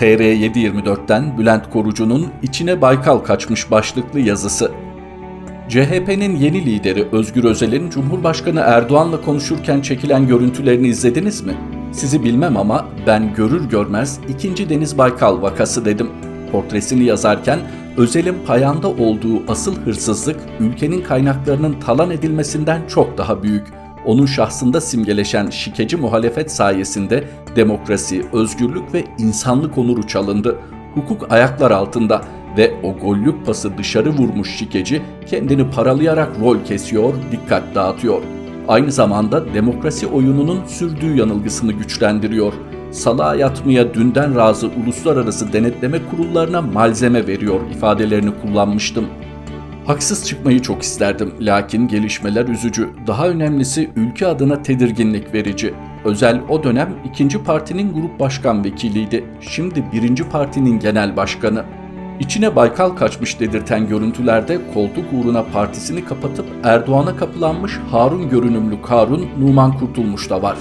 TR724'ten Bülent Korucu'nun içine Baykal kaçmış başlıklı yazısı. CHP'nin yeni lideri Özgür Özel'in Cumhurbaşkanı Erdoğan'la konuşurken çekilen görüntülerini izlediniz mi? Sizi bilmem ama ben görür görmez ikinci Deniz Baykal vakası dedim. Portresini yazarken Özel'in payanda olduğu asıl hırsızlık ülkenin kaynaklarının talan edilmesinden çok daha büyük. Onun şahsında simgeleşen şikeci muhalefet sayesinde demokrasi, özgürlük ve insanlık onuru çalındı. Hukuk ayaklar altında ve o gollük pası dışarı vurmuş şikeci kendini paralayarak rol kesiyor, dikkat dağıtıyor. Aynı zamanda demokrasi oyununun sürdüğü yanılgısını güçlendiriyor. Salağa yatmaya dünden razı uluslararası denetleme kurullarına malzeme veriyor ifadelerini kullanmıştım. Haksız çıkmayı çok isterdim lakin gelişmeler üzücü. Daha önemlisi ülke adına tedirginlik verici. Özel o dönem ikinci partinin grup başkan vekiliydi. Şimdi birinci partinin genel başkanı. İçine Baykal kaçmış dedirten görüntülerde koltuk uğruna partisini kapatıp Erdoğan'a kapılanmış Harun görünümlü Karun Numan Kurtulmuş da var.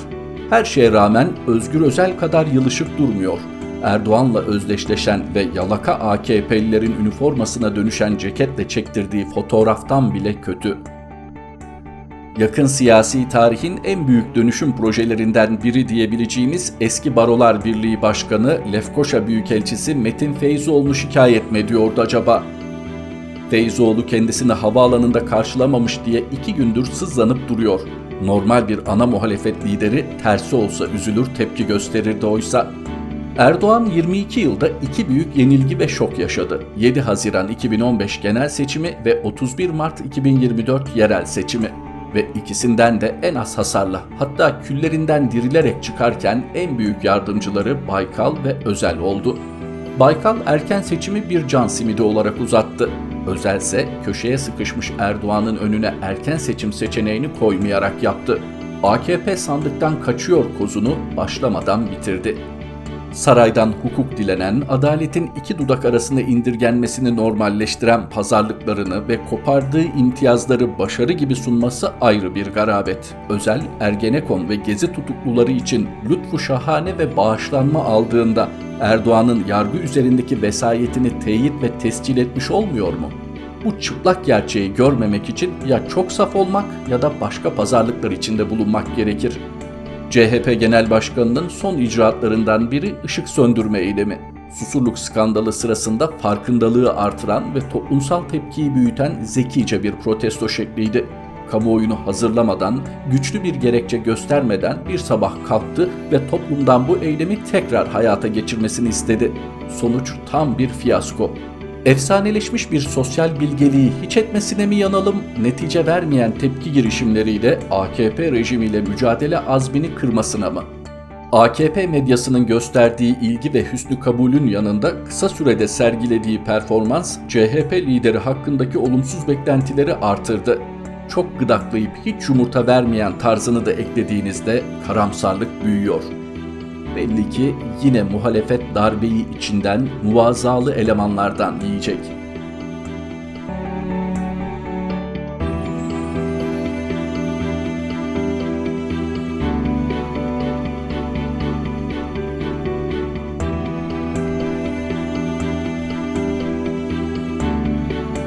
Her şeye rağmen Özgür Özel kadar yılışık durmuyor. Erdoğan'la özdeşleşen ve yalaka AKP'lilerin üniformasına dönüşen ceketle çektirdiği fotoğraftan bile kötü. Yakın siyasi tarihin en büyük dönüşüm projelerinden biri diyebileceğimiz eski Barolar Birliği Başkanı Lefkoşa Büyükelçisi Metin Feyzoğlu'nu şikayet mi ediyordu acaba? Feyzoğlu kendisini havaalanında karşılamamış diye iki gündür sızlanıp duruyor. Normal bir ana muhalefet lideri tersi olsa üzülür tepki gösterirdi oysa. Erdoğan 22 yılda iki büyük yenilgi ve şok yaşadı. 7 Haziran 2015 genel seçimi ve 31 Mart 2024 yerel seçimi ve ikisinden de en az hasarla hatta küllerinden dirilerek çıkarken en büyük yardımcıları Baykal ve Özel oldu. Baykal erken seçimi bir can simidi olarak uzattı. Özel ise köşeye sıkışmış Erdoğan'ın önüne erken seçim seçeneğini koymayarak yaptı. AKP sandıktan kaçıyor kozunu başlamadan bitirdi. Saraydan hukuk dilenen, adaletin iki dudak arasında indirgenmesini normalleştiren pazarlıklarını ve kopardığı imtiyazları başarı gibi sunması ayrı bir garabet. Özel, Ergenekon ve Gezi tutukluları için lütfu şahane ve bağışlanma aldığında Erdoğan'ın yargı üzerindeki vesayetini teyit ve tescil etmiş olmuyor mu? Bu çıplak gerçeği görmemek için ya çok saf olmak ya da başka pazarlıklar içinde bulunmak gerekir. CHP Genel Başkanı'nın son icraatlarından biri ışık söndürme eylemi. Susurluk skandalı sırasında farkındalığı artıran ve toplumsal tepkiyi büyüten zekice bir protesto şekliydi. Kamuoyunu hazırlamadan, güçlü bir gerekçe göstermeden bir sabah kalktı ve toplumdan bu eylemi tekrar hayata geçirmesini istedi. Sonuç tam bir fiyasko. Efsaneleşmiş bir sosyal bilgeliği hiç etmesine mi yanalım, netice vermeyen tepki girişimleriyle AKP rejimiyle mücadele azmini kırmasına mı? AKP medyasının gösterdiği ilgi ve hüsnü kabulün yanında kısa sürede sergilediği performans CHP lideri hakkındaki olumsuz beklentileri artırdı. Çok gıdaklayıp hiç yumurta vermeyen tarzını da eklediğinizde karamsarlık büyüyor. Belli ki yine muhalefet darbeyi içinden muvazalı elemanlardan yiyecek.